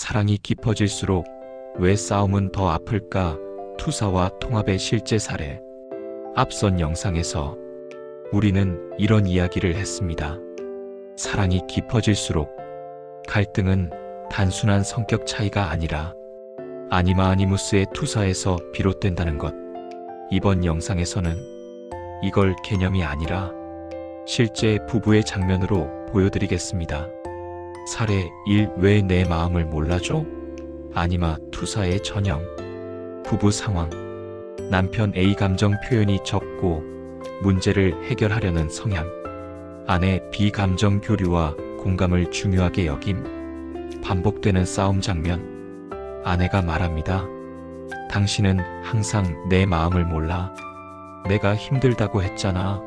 사랑이 깊어질수록 왜 싸움은 더 아플까? 투사와 통합의 실제 사례. 앞선 영상에서 우리는 이런 이야기를 했습니다. 사랑이 깊어질수록 갈등은 단순한 성격 차이가 아니라 아니마 아니무스의 투사에서 비롯된다는 것. 이번 영상에서는 이걸 개념이 아니라 실제 부부의 장면으로 보여드리겠습니다. 사례 1. 왜내 마음을 몰라줘? 아니마 투사의 전형. 부부 상황. 남편 A 감정 표현이 적고 문제를 해결하려는 성향. 아내 B 감정 교류와 공감을 중요하게 여김. 반복되는 싸움 장면. 아내가 말합니다. 당신은 항상 내 마음을 몰라. 내가 힘들다고 했잖아.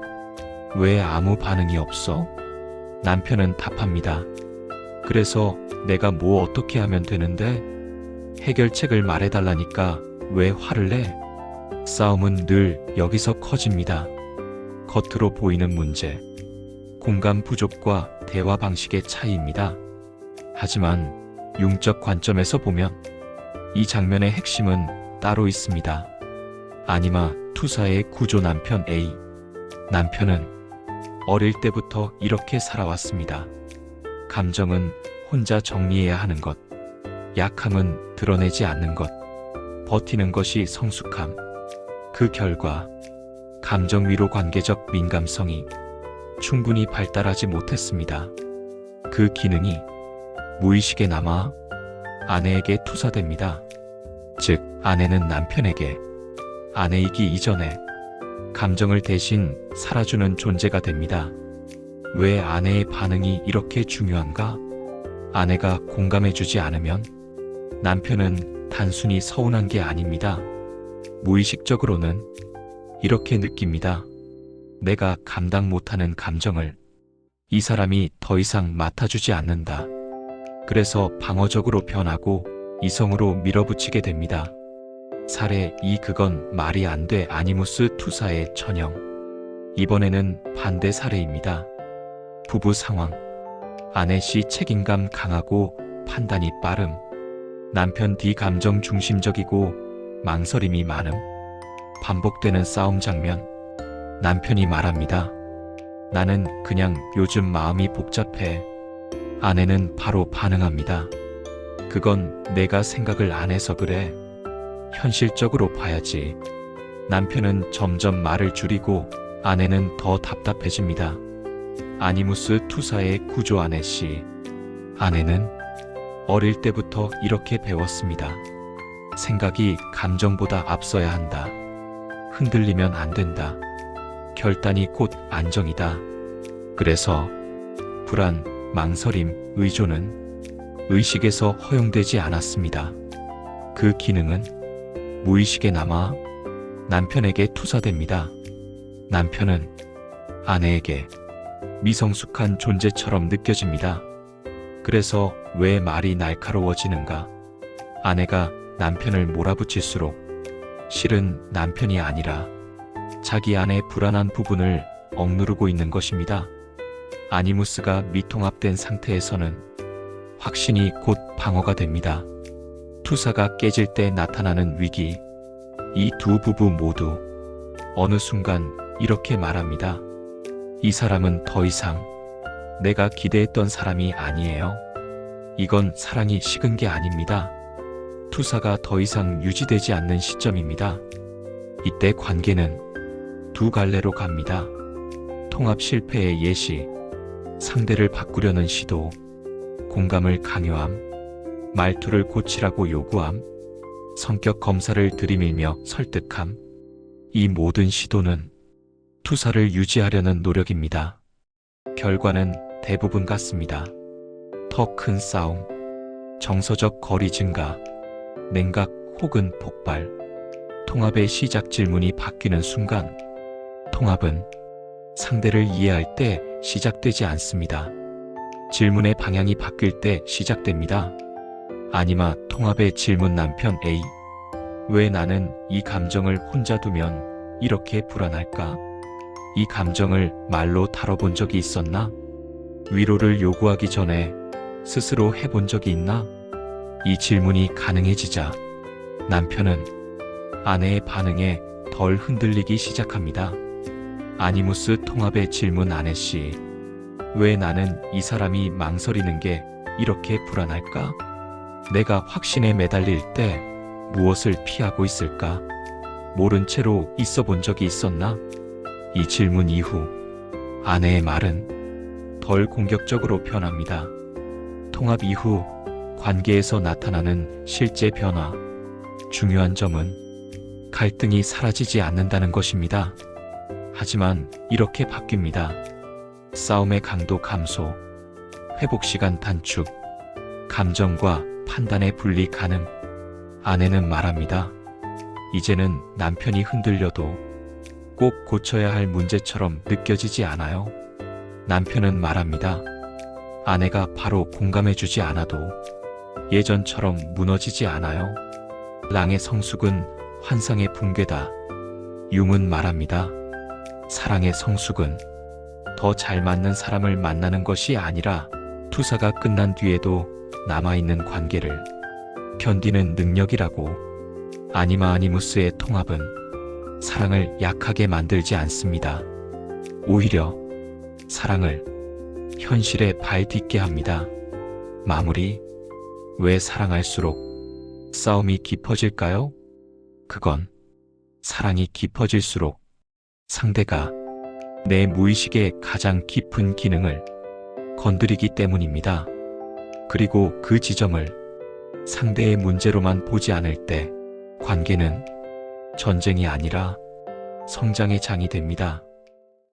왜 아무 반응이 없어? 남편은 답합니다. 그래서 내가 뭐 어떻게 하면 되는데? 해결책을 말해달라니까 왜 화를 내? 싸움은 늘 여기서 커집니다. 겉으로 보이는 문제, 공감 부족과 대화 방식의 차이입니다. 하지만 융적 관점에서 보면 이 장면의 핵심은 따로 있습니다. 아니마 투사의 구조 남편 A. 남편은 어릴 때부터 이렇게 살아왔습니다. 감정은 혼자 정리해야 하는 것. 약함은 드러내지 않는 것. 버티는 것이 성숙함. 그 결과 감정 위로 관계적 민감성이 충분히 발달하지 못했습니다. 그 기능이 무의식에 남아 아내에게 투사됩니다. 즉, 아내는 남편에게 아내이기 이전에 감정을 대신 살아주는 존재가 됩니다. 왜 아내의 반응이 이렇게 중요한가? 아내가 공감해주지 않으면 남편은 단순히 서운한 게 아닙니다. 무의식적으로는 이렇게 느낍니다. 내가 감당 못하는 감정을 이 사람이 더 이상 맡아주지 않는다. 그래서 방어적으로 변하고 이성으로 밀어붙이게 됩니다. 사례 2 그건 말이 안 돼 아니무스 투사의 전형. 이번에는 반대 사례입니다. 부부 상황. 아내 C 책임감 강하고 판단이 빠름. 남편 D 감정 중심적이고 망설임이 많음. 반복되는 싸움 장면. 남편이 말합니다. 나는 그냥 요즘 마음이 복잡해. 아내는 바로 반응합니다. 그건 내가 생각을 안 해서 그래. 현실적으로 봐야지. 남편은 점점 말을 줄이고 아내는 더 답답해집니다. 아니무스 투사의 구조 아내 씨. 아내는 어릴 때부터 이렇게 배웠습니다. 생각이 감정보다 앞서야 한다. 흔들리면 안 된다. 결단이 곧 안정이다. 그래서 불안, 망설임, 의존은 의식에서 허용되지 않았습니다. 그 기능은 무의식에 남아 남편에게 투사됩니다. 남편은 아내에게 미성숙한 존재처럼 느껴집니다. 그래서 왜 말이 날카로워지는가? 아내가 남편을 몰아붙일수록 실은 남편이 아니라 자기 안의 불안한 부분을 억누르고 있는 것입니다. 아니무스가 미통합된 상태에서는 확신이 곧 방어가 됩니다. 투사가 깨질 때 나타나는 위기. 이 두 부부 모두 어느 순간 이렇게 말합니다. 이 사람은 더 이상 내가 기대했던 사람이 아니에요. 이건 사랑이 식은 게 아닙니다. 투사가 더 이상 유지되지 않는 시점입니다. 이때 관계는 두 갈래로 갑니다. 통합 실패의 예시, 상대를 바꾸려는 시도, 공감을 강요함, 말투를 고치라고 요구함, 성격 검사를 들이밀며 설득함. 이 모든 시도는 투사를 유지하려는 노력입니다. 결과는 대부분 같습니다. 더 큰 싸움, 정서적 거리 증가, 냉각 혹은 폭발, 통합의 시작 질문이 바뀌는 순간, 통합은 상대를 이해할 때 시작되지 않습니다. 질문의 방향이 바뀔 때 시작됩니다. 아니마 통합의 질문 남편 A. 왜 나는 이 감정을 혼자 두면 이렇게 불안할까? 이 감정을 말로 다뤄본 적이 있었나? 위로를 요구하기 전에 스스로 해본 적이 있나? 이 질문이 가능해지자 남편은 아내의 반응에 덜 흔들리기 시작합니다. 아니무스 통합의 질문 아내 씨. 왜 나는 이 사람이 망설이는 게 이렇게 불안할까? 내가 확신에 매달릴 때 무엇을 피하고 있을까? 모른 채로 있어 본 적이 있었나? 이 질문 이후 아내의 말은 덜 공격적으로 변합니다. 통합 이후 관계에서 나타나는 실제 변화. 중요한 점은 갈등이 사라지지 않는다는 것입니다. 하지만 이렇게 바뀝니다. 싸움의 강도 감소, 회복 시간 단축, 감정과 판단의 분리 가능. 아내는 말합니다. 이제는 남편이 흔들려도 꼭 고쳐야 할 문제처럼 느껴지지 않아요. 남편은 말합니다. 아내가 바로 공감해주지 않아도 예전처럼 무너지지 않아요. 랑의 성숙은 환상의 붕괴다. 융은 말합니다. 사랑의 성숙은 더 잘 맞는 사람을 만나는 것이 아니라 투사가 끝난 뒤에도 남아있는 관계를 견디는 능력이라고. 아니마 아니무스의 통합은 사랑을 약하게 만들지 않습니다. 오히려 사랑을 현실에 발 딛게 합니다. 마무리. 왜 사랑할수록 싸움이 깊어질까요? 그건 사랑이 깊어질수록 상대가 내 무의식의 가장 깊은 기능을 건드리기 때문입니다. 그리고 그 지점을 상대의 문제로만 보지 않을 때 관계는 전쟁이 아니라 성장의 장이 됩니다.